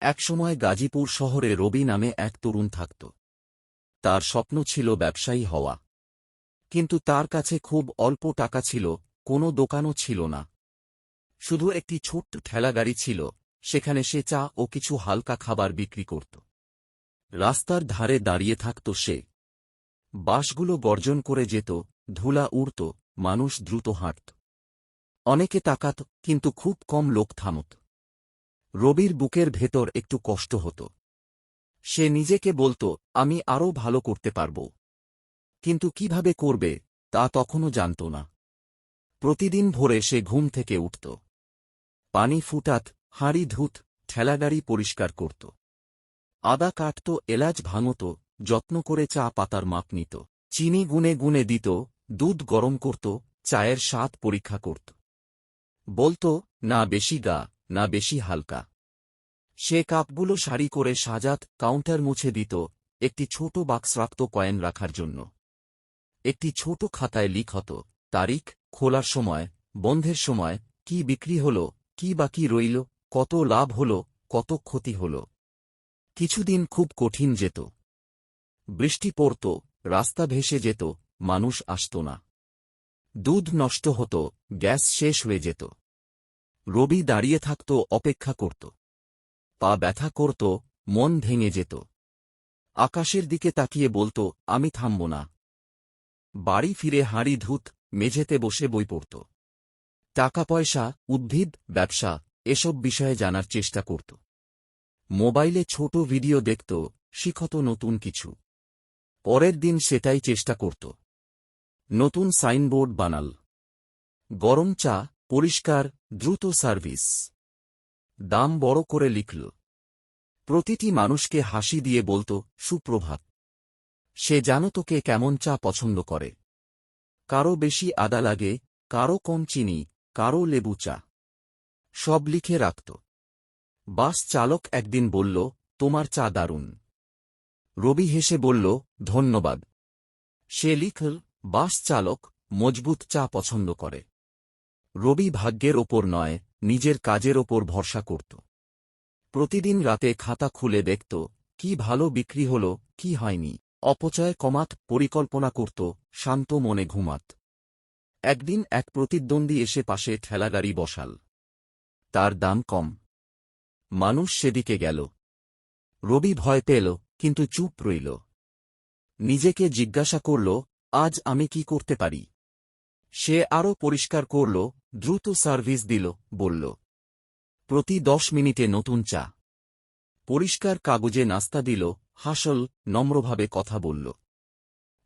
একসময় গাজীপুর শহরে রবি নামে এক তরুণ থাকত। তার স্বপ্ন ছিল ব্যবসায়ী হওয়া। কিন্তু তার কাছে খুব অল্প টাকা ছিল, কোনো দোকানও ছিল না। শুধু একটি ছোট্ট ঠেলাগাড়ি ছিল, সেখানে সে চা ও কিছু হালকা খাবার বিক্রি করত। রাস্তার ধারে দাঁড়িয়ে থাকত সে। বাসগুলো গর্জন করে যেত, ধুলা উড়ত, মানুষ দ্রুত হাঁটত। অনেকে তাকাত, কিন্তু খুব কম লোক থামত। রবির বুকের ভেতর একটু কষ্ট হতো। সে নিজেকে বলতো, আমি আরও ভালো করতে পারব। কিন্তু কীভাবে করবে, তা তখনও জানত না। প্রতিদিন ভোরে সে ঘুম থেকে উঠত। পানি ফুটাত, হাঁড়ি ধুত, ঠেলাগাড়ি পরিষ্কার করত। আদা কাটত, এলাচ ভাঙত, যত্ন করে চা পাতার মাপ নিত। চিনি গুনে গুনে দিত, দুধ গরম করত, চায়ের স্বাদ পরীক্ষা করত। বলতো, না বেশি গা, না বেশি হালকা। সে কাপগুলো সারি করে সাজাত কাউন্টার মুছে দিত, একটি ছোট বাক্স রাখত কয়েন রাখার জন্য। একটি ছোট খাতায় লিখত, তারিখ, খোলার সময়, বন্ধের সময়, কি বিক্রি হল, কি বাকি রইল, কত লাভ হল, কত ক্ষতি হল। কিছুদিন খুব কঠিন যেত। বৃষ্টি পড়ত, রাস্তা ভেসে যেত, মানুষ আসত না। দুধ নষ্ট হতো, গ্যাস শেষ হয়ে যেত। রবি দাঁড়িয়ে থাকত, অপেক্ষা করত। পা ব্যথা করত, মন ভেঙে যেত। আকাশের দিকে তাকিয়ে বলতো, আমি থামব না। বাড়ি ফিরে হাঁড়ি ধুত, মেঝেতে বসে বই পড়ত। টাকা পয়সা উদ্ভিদ, ব্যবসা, এসব বিষয়ে জানার চেষ্টা করত। মোবাইলে ছোট ভিডিও দেখত, শিখত নতুন কিছু। পরের দিন সেটাই চেষ্টা করত। নতুন সাইনবোর্ড বানাল। গরম চা, পরিষ্কার, দ্রুত সার্ভিস। দাম বড় করে লিখল। প্রতিটি মানুষকে হাসি দিয়ে বলত, সুপ্রভাত। সে জানো তোকে কেমন চা পছন্দ করে। কারও বেশি আদা লাগে, কারও কম চিনি, কারও লেবু চা। সব লিখে রাখত। বাস চালক একদিন বলল, তোমার চা দারুণ। রবি হেসে বলল, ধন্যবাদ। সে লিখল, বাস চালক মজবুত চা পছন্দ করে। রবি ভাগ্যের ওপর নয়, নিজের কাজের ওপর ভরসা করত। প্রতিদিন রাতে খাতা খুলে দেখত, কি ভালো বিক্রি হল, কি হয়নি। অপচয় কমাত, পরিকল্পনা করত, শান্ত মনে ঘুমাত। একদিন এক প্রতিদ্বন্দ্বী এসে পাশে ঠেলাগাড়ি বসাল। তার দাম কম। মানুষ সেদিকে গেল। রবি ভয় পেল, কিন্তু চুপ রইল। নিজেকে জিজ্ঞাসা করল, আজ আমি কি করতে পারি? সে আরও পরিষ্কার করল দ্রুত সার্ভিস দিল, বলল। প্রতি দশ মিনিটে নতুন চা। পরিষ্কার কাগজে নাস্তা দিল, হাসল, নম্রভাবে কথা বলল।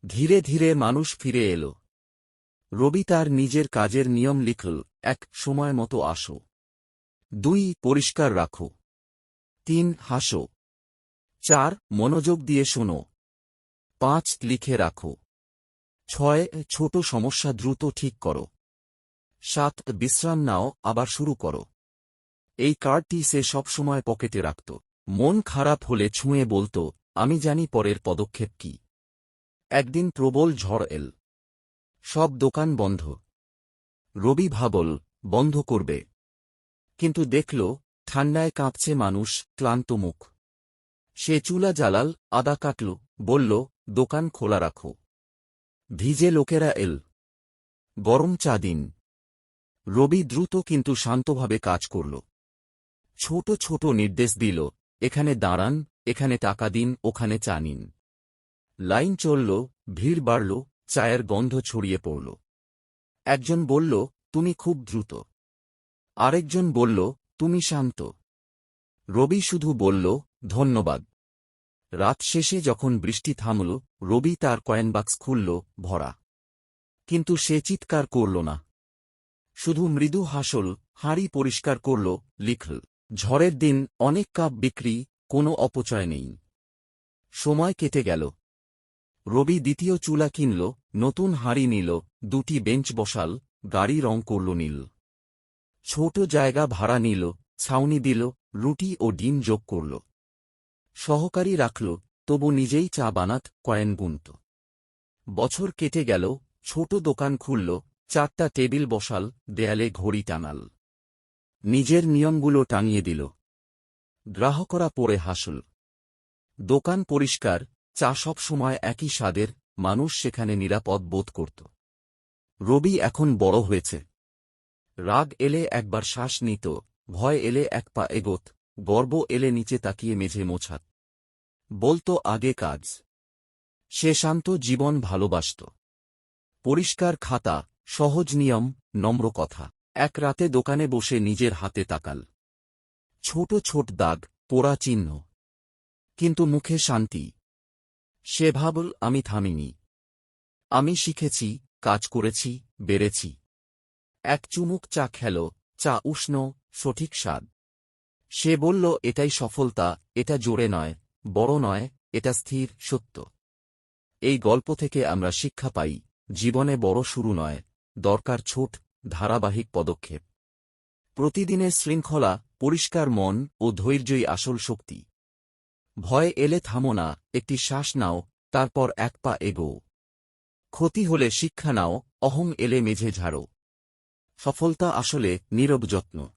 ধীরে ধীরে মানুষ ফিরে এল। রবি তার নিজের কাজের নিয়ম লিখল, এক সময় মতো আসো। দুই, পরিষ্কার রাখো। তিন, হাসো। চার, মনোযোগ দিয়ে শোনো। পাঁচ, লিখে রাখো। ছয়, ছোট সমস্যা দ্রুত ঠিক করো। সাত, বিশ্রাম নাও, আবার শুরু করো। এই কার্ডটি সে সবসময় পকেটে রাখত। মন খারাপ হলে ছুঁয়ে বলতো, আমি জানি পরের পদক্ষেপ কি। একদিন প্রবল ঝড় এল। সব দোকান বন্ধ। রবি ভাবল, বন্ধ করবে। কিন্তু দেখল, ঠান্ডায় কাঁপছে মানুষ, ক্লান্ত মুখ। সে চুলা জ্বালাল, আদা কাটল, বলল, দোকান খোলা রাখো। ভিজে লোকেরা এল। গরম চা দিন। রবি দ্রুত কিন্তু শান্তভাবে কাজ করল। ছোট ছোট নির্দেশ দিল, এখানে দাঁড়ান, এখানে টাকা দিন, ওখানে চা নিন। লাইন চলল, ভিড় বাড়ল, চায়ের গন্ধ ছড়িয়ে পড়ল। একজন বলল, তুমি খুব দ্রুত। আরেকজন বলল, তুমি শান্ত। রবি শুধু বলল, ধন্যবাদ। রাত শেষে যখন বৃষ্টি থামল, রবি তার কয়েন বাক্স খুলল, ভরা। কিন্তু সে চিৎকার করল না। শুধু মৃদু হাসল, হাঁড়ি পরিষ্কার করল, লিখল, ঝড়ের দিন অনেক কাপ বিক্রি, কোনো অপচয় নেই। সময় কেটে গেল। রবি দ্বিতীয় চুলা কিনল, নতুন হাঁড়ি নিল, দুটি বেঞ্চ বসাল, গাড়ি রং করল নীল। ছোট জায়গা ভাড়া নিল, ছাউনি দিল, রুটি ও ডিম যোগ করল। সহকারী রাখল, তবু নিজেই চা বানাত কয়েন গুনত বছর কেটে গেল, ছোট দোকান খুলল চারটা টেবিল বসাল, দেয়ালে ঘড়ি টানাল। নিজের নিয়মগুলো টাঙিয়ে দিল। গ্রাহকরা পড়ে হাসল। দোকান পরিষ্কার, চা সব সময় একই স্বাদের, মানুষ সেখানে নিরাপদ বোধ করত। রবি এখন বড় হয়েছে। রাগ এলে একবার শ্বাস নিত, ভয় এলে এক পা এগোত, গর্ব এলে নিচে তাকিয়ে মেঝে মোছাত। বলতো, আগে কাজ। সে শান্ত জীবন ভালোবাসত। পরিষ্কার খাতা সহজ নিয়ম, নম্র কথা। এক রাতে দোকানে বসে নিজের হাতে তাকাল। ছোট ছোট দাগ, পোড়া চিহ্ন। কিন্তু মুখে শান্তি। সে ভাবল, আমি থামিনি। আমি শিখেছি, কাজ করেছি, বেড়েছি। এক চুমুক চা খেল, চা উষ্ণ, সঠিক স্বাদ। সে বলল, এটাই সফলতা, এটা জোরে নয়, বড় নয়, এটা স্থির সত্য। এই গল্প থেকে আমরা শিক্ষা পাই, জীবনে বড় শুরু নয় দরকার ছোট, ধারাবাহিক পদক্ষেপ। প্রতিদিনের শৃঙ্খলা, পরিষ্কার মন ও ধৈর্যই আসল শক্তি। ভয় এলে থামো না, একটি শ্বাস নাও, তারপর এক পা এগো। ক্ষতি হলে শিক্ষা নাও, অহং এলে মেঝে ঝাড়ো। সফলতা আসলে নীরব যত্ন।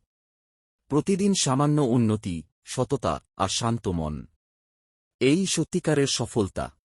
প্রতিদিন সামান্য উন্নতি, সততা আর শান্ত মন। এই সত্যিকারের সফলতা।